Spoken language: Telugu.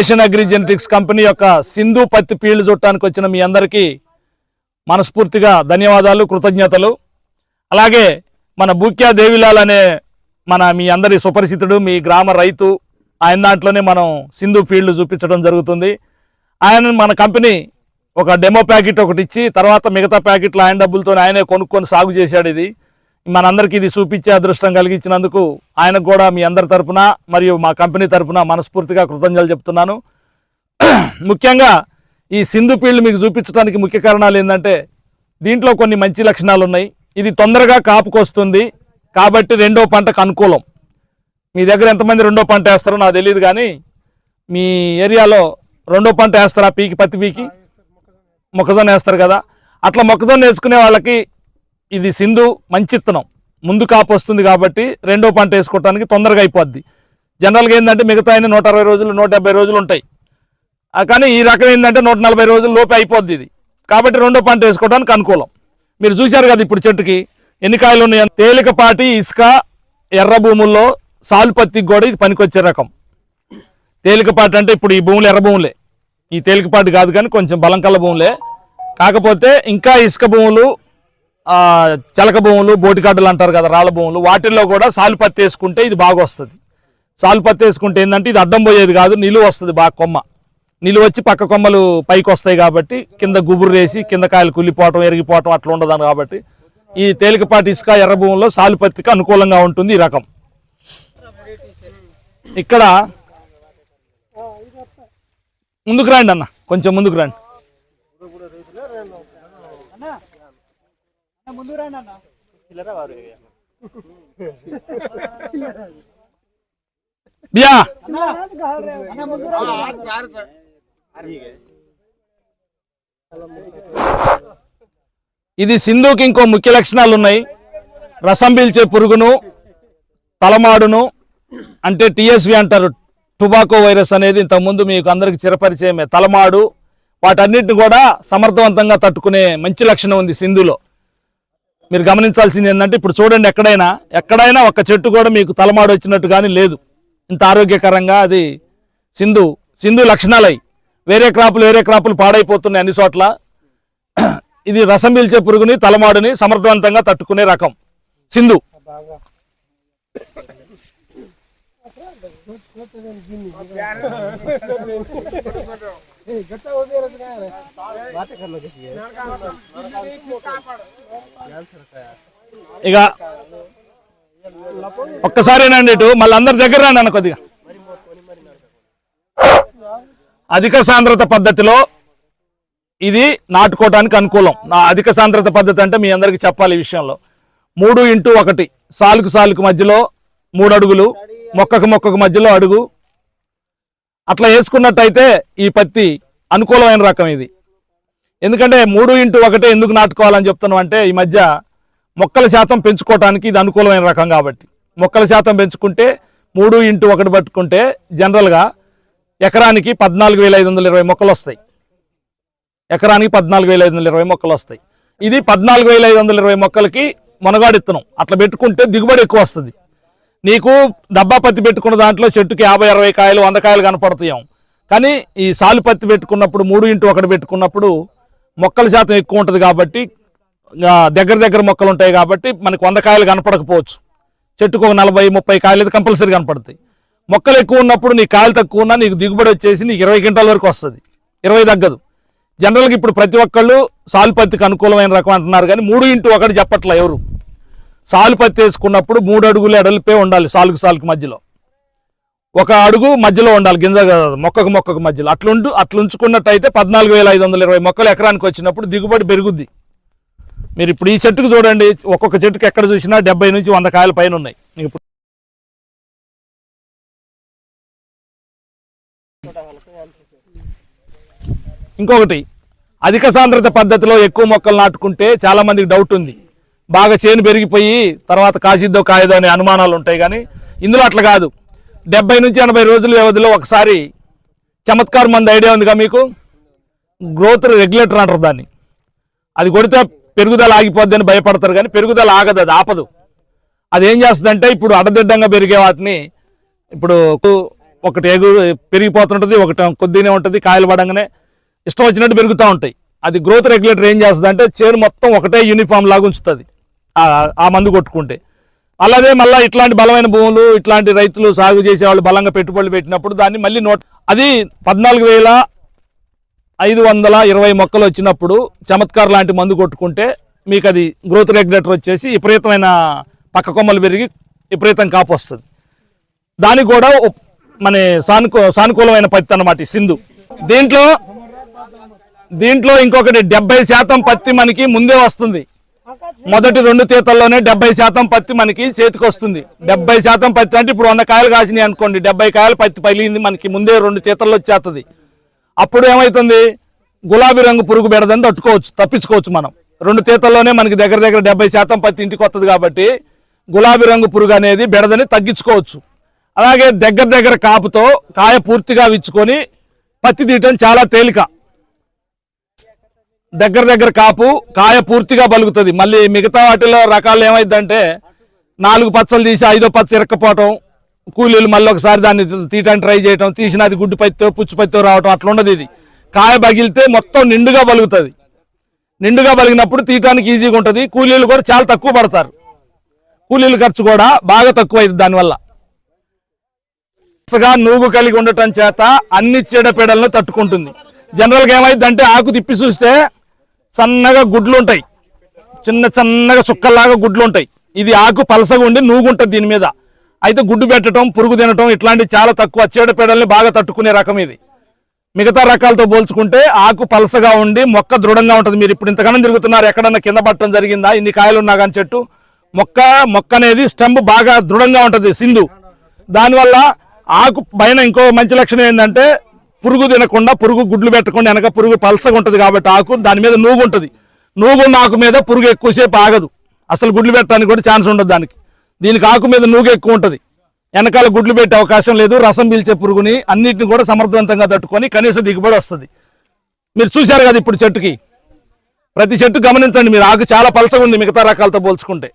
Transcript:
ఏషియన్ అగ్రి జెనెటిక్స్ కంపెనీ యొక్క సింధు పత్తి ఫీల్డ్ చుట్టానికి వచ్చిన మీ అందరికీ మనస్ఫూర్తిగా ధన్యవాదాలు కృతజ్ఞతలు. అలాగే మన బూక్యా దేవిలాల్ అనే మన మీ అందరి సుపరిచితుడు మీ గ్రామ రైతు ఆయన దాంట్లోనే మనం సింధు ఫీల్డ్ చూపించడం జరుగుతుంది. ఆయన మన కంపెనీ ఒక డెమో ప్యాకెట్ ఒకటి ఇచ్చి తర్వాత మిగతా ప్యాకెట్లు ఆయన డబ్బులతో ఆయనే కొనుక్కొని సాగు చేశాడు ఇది. మనందరికీ ఇది చూపించే అదృష్టం కలిగించినందుకు ఆయనకు కూడా మీ అందరి తరఫున మరియు మా కంపెనీ తరపున మనస్ఫూర్తిగా కృతజ్ఞతలు చెప్తున్నాను. ముఖ్యంగా ఈ సింధు ఫీల్డ్ మీకు చూపించడానికి ముఖ్య కారణాలు ఏంటంటే దీంట్లో కొన్ని మంచి లక్షణాలు ఉన్నాయి. ఇది తొందరగా కాపుకొస్తుంది కాబట్టి రెండో పంటకు అనుకూలం. మీ దగ్గర ఎంతమంది రెండో పంట వేస్తారో నాకు తెలియదు కానీ మీ ఏరియాలో రెండో పంట వేస్తారా? పీకి పత్తి పీకి? మొక్కజొన్న వేస్తారు కదా. అట్లా మొక్కజొన్న వేసుకునే వాళ్ళకి ఇది సింధు మంచి ఇత్తనం ముందు కాపు వస్తుంది కాబట్టి రెండో పంట వేసుకోవటానికి తొందరగా అయిపోద్ది. జనరల్గా ఏంటంటే మిగతా అయిన నూట అరవై రోజులు నూట డెబ్బై రోజులు ఉంటాయి. కానీ ఈ రకం ఏంటంటే నూట నలభై రోజుల లోపే అయిపోద్ది ఇది. కాబట్టి రెండో పంట వేసుకోవడానికి అనుకూలం. మీరు చూశారు కదా ఇప్పుడు చెట్టుకి ఎన్ని కాయలు ఉన్నాయి. తేలికపాటి ఇసుక ఎర్ర భూముల్లో సాల్పత్తికి కూడా ఇది పనికొచ్చే రకం. తేలికపాటి అంటే ఇప్పుడు ఈ భూములు ఎర్ర భూములే. ఈ తేలికపాటి కాదు కానీ కొంచెం బలం భూములే. కాకపోతే ఇంకా ఇసుక భూములు చలక భూములు బోటికాడులు అంటారు కదా రాళ్ళ భూములు వాటిల్లో కూడా సాలుపత్తి వేసుకుంటే ఇది బాగా వస్తుంది. సాలుపత్తి వేసుకుంటే ఏంటంటే ఇది అడ్డం పోయేది కాదు నిలువ వస్తుంది బాగా కొమ్మ. నిలువ వచ్చి పక్క కొమ్మలు పైకి వస్తాయి కాబట్టి కింద గుబురు వేసి కింద కాయలు కుళ్ళిపోవటం ఎరిగిపోవటం అట్లా ఉండదు కాబట్టి ఈ తేలికపాటి ఇసుక ఎర్ర భూముల్లో సాలుపత్తికి అనుకూలంగా ఉంటుంది ఈ రకం. ఇక్కడ ముందుకు రండి అన్న కొంచెం ముందుకు రండి. బియా. ఇది సింధుకి ఇంకో ముఖ్య లక్షణాలు ఉన్నాయి. రసం పీల్చే పురుగును తలమాడును అంటే టిఎస్వి అంటారు టుబాకో వైరస్ అనేది ఇంతకుముందు మీకు అందరికి చిరపరిచయమే. తలమాడు వాటన్నిటిని కూడా సమర్థవంతంగా తట్టుకునే మంచి లక్షణం ఉంది సింధులో. మీరు గమనించాల్సింది ఏంటంటే ఇప్పుడు చూడండి ఎక్కడైనా ఎక్కడైనా ఒక చెట్టు కూడా మీకు తలమాడు వచ్చినట్టు కానీ లేదు. ఇంత ఆరోగ్యకరంగా అది సింధు సింధు లక్షణాలై. వేరే క్రాపులు వేరే క్రాపులు పాడైపోతున్నాయి అన్ని చోట్ల. ఇది రసం పీల్చే పురుగుని తలమాడుని సమర్థవంతంగా తట్టుకునే రకం. సింధు. ఇక ఒక్కసారేనండి ఇటు మళ్ళీ అందరి దగ్గర రండి అన్న కొద్దిగా. అధిక సాంద్రత పద్ధతిలో ఇది నాటుకోవటానికి అనుకూలం. నా అధిక సాంద్రత పద్ధతి అంటే మీ అందరికీ చెప్పాలి ఈ విషయంలో. మూడు ఇంటూ ఒకటి సాలుకు సాలుకు మధ్యలో మూడు అడుగులు మొక్కకు మొక్కకు మధ్యలో అడుగు. అట్లా వేసుకున్నట్టయితే ఈ పత్తి అనుకూలమైన రకం ఇది. ఎందుకంటే మూడు ఇంటూ ఒకటే ఎందుకు నాటుకోవాలని చెప్తున్నాం అంటే ఈ మధ్య మొక్కల శాతం పెంచుకోవటానికి ఇది అనుకూలమైన రకం కాబట్టి. మొక్కల శాతం పెంచుకుంటే మూడు ఇంటూ ఒకటి పట్టుకుంటే జనరల్గా ఎకరానికి పద్నాలుగు వేల ఐదు వందల ఇరవై మొక్కలు వస్తాయి. ఎకరానికి పద్నాలుగు వేల ఐదు వందల ఇరవై మొక్కలు వస్తాయి. ఇది పద్నాలుగు వేల ఐదు వందల ఇరవై మొక్కలకి మునగాడిత్తనం. అట్లా పెట్టుకుంటే దిగుబడి ఎక్కువ వస్తుంది. నీకు డబ్బా పత్తి పెట్టుకున్న దాంట్లో చెట్టుకి యాభై అరవై కాయలు వంద కాయలు కనపడతాయం కానీ ఈ సాలు పత్తి పెట్టుకున్నప్పుడు మూడు ఇంటూ ఒకటి పెట్టుకున్నప్పుడు మొక్కల శాతం ఎక్కువ ఉంటుంది కాబట్టి దగ్గర దగ్గర మొక్కలు ఉంటాయి కాబట్టి మనకు వంద కాయలు కనపడకపోవచ్చు. చెట్టుకు ఒక నలభై ముప్పై కాయలు అయితే కంపల్సరీ కనపడతాయి. మొక్కలు ఎక్కువ ఉన్నప్పుడు నీ కాయలు తక్కువ ఉన్నా నీకు దిగుబడి వచ్చేసి నీకు ఇరవై క్వింటాల వరకు వస్తుంది. ఇరవై తగ్గదు. జనరల్గా ఇప్పుడు ప్రతి ఒక్కళ్ళు సాలు పత్తికి అనుకూలమైన రకం అంటున్నారు కానీ మూడు ఇంటూ ఒకటి చెప్పట్లే ఎవరు. సాలు పత్తి వేసుకున్నప్పుడు మూడు అడుగులు ఎడలిపే ఉండాలి సాలుకు సాలుకు మధ్యలో. ఒక అడుగు మధ్యలో ఉండాలి గింజ మొక్కకు మొక్కకు మధ్యలో. అట్లుంటూ అట్లా ఉంచుకున్నట్టయితే పద్నాలుగు వేల ఐదు వందల ఇరవై మొక్కలు ఎకరానికి వచ్చినప్పుడు దిగుబడి పెరుగుద్ది. మీరు ఇప్పుడు ఈ చెట్టుకు చూడండి ఒక్కొక్క చెట్టుకి ఎక్కడ చూసినా డెబ్బై నుంచి వంద కాయల పైన ఉన్నాయి. ఇప్పుడు ఇంకొకటి అధిక సాంద్రత పద్ధతిలో ఎక్కువ మొక్కలు నాటుకుంటే చాలామందికి డౌట్ ఉంది. బాగా చేను పెరిగిపోయి తర్వాత కాసిద్దో కాయదో అనే అనుమానాలు ఉంటాయి కానీ ఇందులో అట్లా కాదు. డెబ్బై నుంచి ఎనభై రోజుల వ్యవధిలో ఒకసారి చమత్కారం మంది ఐడియా ఉందిగా మీకు? గ్రోత్ రెగ్యులేటర్ అంటారు దాన్ని. అది కొడితే పెరుగుదల ఆగిపోద్ది అని భయపడతారు కానీ పెరుగుదల ఆగదు అది ఆపదు. అది ఏం చేస్తుందంటే ఇప్పుడు అడదిడ్డంగా పెరిగే వాటిని ఇప్పుడు ఒకటి ఎగు పెరిగిపోతుంటుంది ఒకటి కొద్దినే ఉంటుంది కాయలు పడంగానే ఇష్టం వచ్చినట్టు పెరుగుతూ ఉంటాయి. అది గ్రోత్ రెగ్యులేటర్ ఏం చేస్తుంది అంటే చేను మొత్తం ఒకటే యూనిఫామ్ లాగా ఉంచుతుంది. ఆ- మందు కొట్టుకుంటే. అలాగే మళ్ళీ ఇట్లాంటి బలమైన భూములు ఇట్లాంటి రైతులు సాగు చేసే వాళ్ళు బలంగా పెట్టుబడులు పెట్టినప్పుడు దాన్ని మళ్ళీ నోట్ అది పద్నాలుగు వేల ఐదు వందల ఇరవై మొక్కలు వచ్చినప్పుడు చమత్కార్ లాంటి మందు కొట్టుకుంటే మీకు అది గ్రోత్ రెగ్యులేటర్ వచ్చేసి విపరీతమైన పక్క కొమ్మలు పెరిగి విపరీతం కాపు వస్తుంది. దానికి కూడా మన సానుకూ సానుకూలమైన పత్తి అనమాట సింధు. దీంట్లో దీంట్లో ఇంకొకటి డెబ్బై శాతం పత్తి మనకి ముందే వస్తుంది. మొదటి రెండు తీతల్లోనే డెబ్బై శాతం పత్తి మనకి చేతికి వస్తుంది. డెబ్బై శాతం పత్తి అంటే ఇప్పుడు వంద కాయలు కాసినాయి అనుకోండి డెబ్బై కాయలు పత్తి పగిలింది మనకి ముందే రెండు తీతల్లో వచ్చేస్తుంది అప్పుడు ఏమవుతుంది గులాబీ రంగు పురుగు బెడదని తట్టుకోవచ్చు తప్పించుకోవచ్చు మనం. రెండు తీతల్లోనే మనకి దగ్గర దగ్గర డెబ్బై శాతం పత్తి ఇంటికి వస్తుంది కాబట్టి గులాబీ రంగు పురుగు అనేది బెడదని తగ్గించుకోవచ్చు. అలాగే దగ్గర దగ్గర కాపుతో కాయ పూర్తిగా విచ్చుకొని పత్తి తీయటం చాలా తేలిక. దగ్గర దగ్గర కాపు కాయ పూర్తిగా బలుగుతుంది. మళ్ళీ మిగతా వాటిలో రకాలు ఏమైందంటే నాలుగు పచ్చలు తీసి ఐదో పచ్చ ఇరక్కపోవటం కూలీలు మళ్ళీ ఒకసారి దాన్ని తీయటానికి ట్రై చేయటం తీసిన అది గుడ్డు పత్తితో పుచ్చు పైతో రావటం అట్లా ఉండదు ఇది. కాయ బగిలితే మొత్తం నిండుగా బలుగుతుంది. నిండుగా బలిగినప్పుడు తీయటానికి ఈజీగా ఉంటుంది. కూలీలు కూడా చాలా తక్కువ పడతారు. కూలీల ఖర్చు కూడా బాగా తక్కువ అయింది దానివల్ల. నూగు కలిగి ఉండటం చేత అన్ని చీడపీడలను తట్టుకుంటుంది. జనరల్గా ఏమైందంటే ఆకు తిప్పి చూస్తే సన్నగా గుడ్లు ఉంటాయి. చిన్న చిన్నగా చుక్కల్లాగా గుడ్లు ఉంటాయి. ఇది ఆకు పలసగా ఉండి నూగుంటుంది దీని మీద. అయితే గుడ్డు పెట్టడం పురుగు తినటం ఇట్లాంటివి చాలా తక్కువ. చీడపీడల్ని బాగా తట్టుకునే రకం ఇది. మిగతా రకాలతో పోల్చుకుంటే ఆకు పలసగా ఉండి మొక్క దృఢంగా ఉంటుంది. మీరు ఇప్పుడు ఇంతకన్నా తిరుగుతున్నారు ఎక్కడన్నా కింద పట్టడం జరిగిందా? ఇన్ని కాయలు ఉన్నా కానీ చెట్టు. మొక్క మొక్క అనేది స్టంప్ బాగా దృఢంగా ఉంటుంది సింధు. దానివల్ల ఆకు పైన ఇంకో మంచి లక్షణం ఏంటంటే పురుగు తినకుండా పురుగు గుడ్లు పెట్టకుండా వెనక పురుగు పలసగా ఉంటుంది కాబట్టి ఆకు దాని మీద నూగు ఉంటుంది. నూగున్న ఆకు మీద పురుగు ఎక్కువసేపు ఆగదు. అసలు గుడ్లు పెట్టడానికి కూడా ఛాన్స్ ఉండదు దానికి. దీనికి ఆకు మీద నూగు ఎక్కువ ఉంటుంది. వెనకాల గుడ్లు పెట్టే అవకాశం లేదు. రసం పీల్చే పురుగుని అన్నిటిని కూడా సమర్థవంతంగా తట్టుకొని కనీస దిగుబడి వస్తుంది. మీరు చూశారు కదా ఇప్పుడు చెట్టుకి. ప్రతి చెట్టు గమనించండి మీరు. ఆకు చాలా పలసగా ఉంది మిగతా రకాలతో పోల్చుకుంటే.